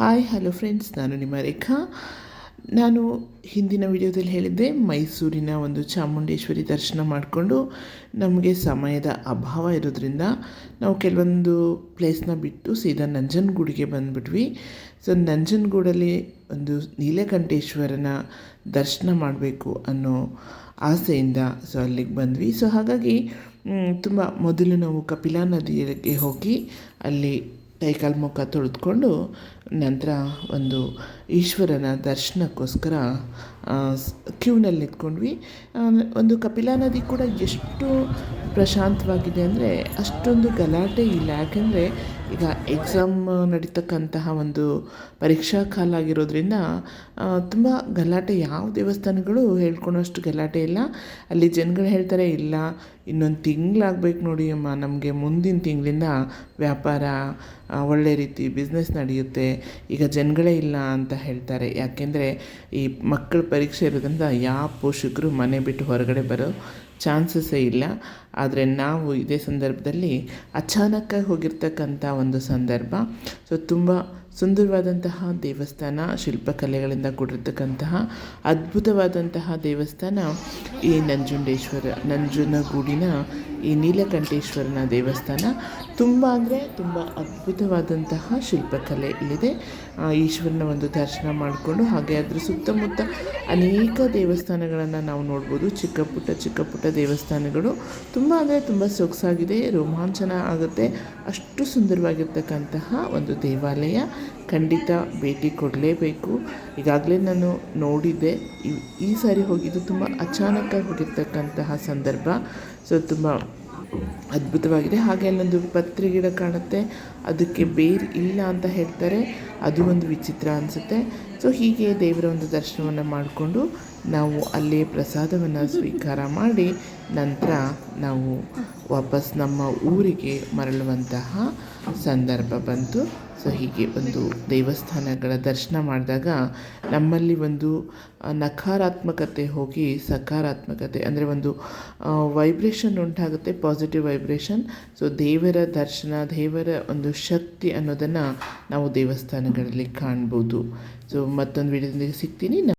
Hi hello friends ನಾನು ನಿಮ್ಮ ರೇಖಾ. ನಾನು ಹಿಂದಿನ ವಿಡಿಯೋದಲ್ಲಿ ಹೇಳಿದ್ದೆ, ಮೈಸೂರಿನ ಒಂದು ಚಾಮುಂಡೇಶ್ವರಿ ದರ್ಶನ ಮಾಡಿಕೊಂಡು ನಮಗೆ ಸಮಯದ ಅಭಾವ ಇರೋದ್ರಿಂದ ನಾವು ಕೆಲವೊಂದು ಪ್ಲೇಸ್ನ ಬಿಟ್ಟು ಸೀದಾ ನಂಜನಗೂಡಿಗೆ ಬಂದುಬಿಟ್ವಿ. ಸೊ ನಂಜನಗೂಡಲ್ಲಿ ಒಂದು ನೀಲಕಂಠೇಶ್ವರನ ದರ್ಶನ ಮಾಡಬೇಕು ಅನ್ನೋ ಆಸೆಯಿಂದ ಸೊ, ಅಲ್ಲಿಗೆ ಬಂದ್ವಿ. ಸೊ ಹಾಗಾಗಿ ತುಂಬ ಮೊದಲು ನಾವು ಕಪಿಲಾ ನದಿಗೆ ಹೋಗಿ ಅಲ್ಲಿ ಕೈಕಾಲು ಮುಖ ತೊಳೆದುಕೊಂಡು ನಂತರ ಒಂದು ಈಶ್ವರನ ದರ್ಶನಕ್ಕೋಸ್ಕರ ಕ್ಯೂನಲ್ಲಿ ನಿಂತ್ಕೊಂಡ್ವಿ. ಒಂದು ಕಪಿಲಾ ನದಿ ಕೂಡ ಎಷ್ಟು ಪ್ರಶಾಂತವಾಗಿದೆ ಅಂದರೆ ಅಷ್ಟೊಂದು ಗಲಾಟೆ ಇಲ್ಲ. ಯಾಕೆಂದರೆ ಈಗ ಎಕ್ಸಾಮ್ ನಡೀತಕ್ಕಂತಹ ಒಂದು ಪರೀಕ್ಷಾ ಕಾಲ ಆಗಿರೋದ್ರಿಂದ ತುಂಬ ಗಲಾಟೆ ಯಾವ ದೇವಸ್ಥಾನಗಳು ಹೇಳ್ಕೊಳೋಷ್ಟು ಗಲಾಟೆ ಇಲ್ಲ. ಅಲ್ಲಿ ಜನಗಳು ಹೇಳ್ತಾರೆ, ಇಲ್ಲ, ಇನ್ನೊಂದು ತಿಂಗಳಾಗ್ಬೇಕು ನೋಡಿ ಅಮ್ಮ, ನಮಗೆ ಮುಂದಿನ ತಿಂಗಳಿಂದ ವ್ಯಾಪಾರ ಒಳ್ಳೆ ರೀತಿ ಬಿಸ್ನೆಸ್ ನಡೆಯುತ್ತೆ, ಈಗ ಜನಗಳೇ ಇಲ್ಲ ಅಂತ ಹೇಳ್ತಾರೆ. ಯಾಕೆಂದರೆ ಈ ಮಕ್ಕಳ ಪರೀಕ್ಷೆ ಇರೋದ್ರಿಂದ ಯಾವ ಪೋಷಕರು ಮನೆ ಬಿಟ್ಟು ಹೊರಗಡೆ ಬರೋ ಚಾನ್ಸಸ್ಸೇ ಇಲ್ಲ. ಆದರೆ ನಾವು ಇದೇ ಸಂದರ್ಭದಲ್ಲಿ ಅಚಾನಕ್ಕಾಗಿ ಹೋಗಿರ್ತಕ್ಕಂಥ ಒಂದು ಸಂದರ್ಭ. ಸೊ ತುಂಬ ಸುಂದರವಾದಂತಹ ದೇವಸ್ಥಾನ, ಶಿಲ್ಪಕಲೆಗಳಿಂದ ಕೂಡಿರ್ತಕ್ಕಂತಹ ಅದ್ಭುತವಾದಂತಹ ದೇವಸ್ಥಾನ ಈ ನಂಜುಂಡೇಶ್ವರ, ನಂಜನಗೂಡಿನ ಈ ನೀಲಕಂಠೇಶ್ವರನ ದೇವಸ್ಥಾನ ತುಂಬ ಅಂದರೆ ತುಂಬ ಅದ್ಭುತವಾದಂತಹ ಶಿಲ್ಪಕಲೆ ಇಲ್ಲಿದೆ. ಈಶ್ವರನ ಒಂದು ದರ್ಶನ ಮಾಡಿಕೊಂಡು ಹಾಗೆ ಅದರ ಸುತ್ತಮುತ್ತ ಅನೇಕ ದೇವಸ್ಥಾನಗಳನ್ನು ನಾವು ನೋಡ್ಬೋದು. ಚಿಕ್ಕ ಪುಟ್ಟ ಚಿಕ್ಕ ಪುಟ್ಟ ದೇವಸ್ಥಾನಗಳು ತುಂಬ ಅಂದರೆ ತುಂಬ ಸೊಗಸಾಗಿದೆ, ರೋಮಾಂಚನ ಆಗುತ್ತೆ. ಅಷ್ಟು ಸುಂದರವಾಗಿರ್ತಕ್ಕಂತಹ ಒಂದು ದೇವಾಲಯ. ಖಂಡಿತ ಭೇಟಿ ಕೊಡಲೇಬೇಕು. ಈಗಾಗಲೇ ನಾನು ನೋಡಿದ್ದೆ. ಈ ಸಾರಿ ಹೋಗಿದ್ದು ತುಂಬ ಅಚಾನಕ್ಕಾಗಿ ಹೋಗಿರ್ತಕ್ಕಂತಹ ಸಂದರ್ಭ. ಸೊ ತುಂಬ ಅದ್ಭುತವಾಗಿದೆ. ಹಾಗೆ ಅಲ್ಲೊಂದು ಪತ್ರೆ ಗಿಡ ಕಾಣುತ್ತೆ. ಅದಕ್ಕೆ ಬೇರು ಇಲ್ಲ ಅಂತ ಹೇಳ್ತಾರೆ. ಅದು ಒಂದು ವಿಚಿತ್ರ ಅನಿಸುತ್ತೆ. ಸೊ ಹೀಗೆ ದೇವರ ಒಂದು ದರ್ಶನವನ್ನು ಮಾಡಿಕೊಂಡು ನಾವು ಅಲ್ಲೇ ಪ್ರಸಾದವನ್ನು ಸ್ವೀಕಾರ ಮಾಡಿ ನಂತರ ನಾವು ವಾಪಸ್ ನಮ್ಮ ಊರಿಗೆ ಮರಳುವಂತಹ ಸಂದರ್ಭ ಬಂತು. ಸೊ ಹೀಗೆ ಒಂದು ದೇವಸ್ಥಾನಗಳ ದರ್ಶನ ಮಾಡಿದಾಗ ನಮ್ಮಲ್ಲಿ ಒಂದು ನಕಾರಾತ್ಮಕತೆ ಹೋಗಿ ಸಕಾರಾತ್ಮಕತೆ, ಅಂದರೆ ಒಂದು ವೈಬ್ರೇಷನ್ ಉಂಟಾಗುತ್ತೆ ಪಾಸಿಟಿವ್ ವೈಬ್ರೇಷನ್ ಸೊ ದೇವರ ದರ್ಶನ, ದೇವರ ಒಂದು ಶಕ್ತಿ ಅನ್ನೋದನ್ನು ನಾವು ದೇವಸ್ಥಾನಗಳಲ್ಲಿ ಕಾಣ್ಬೋದು. ಸೊ ಮತ್ತೊಂದು ವಿಡಿಯೋದೊಂದಿಗೆ ಸಿಗ್ತೀನಿ.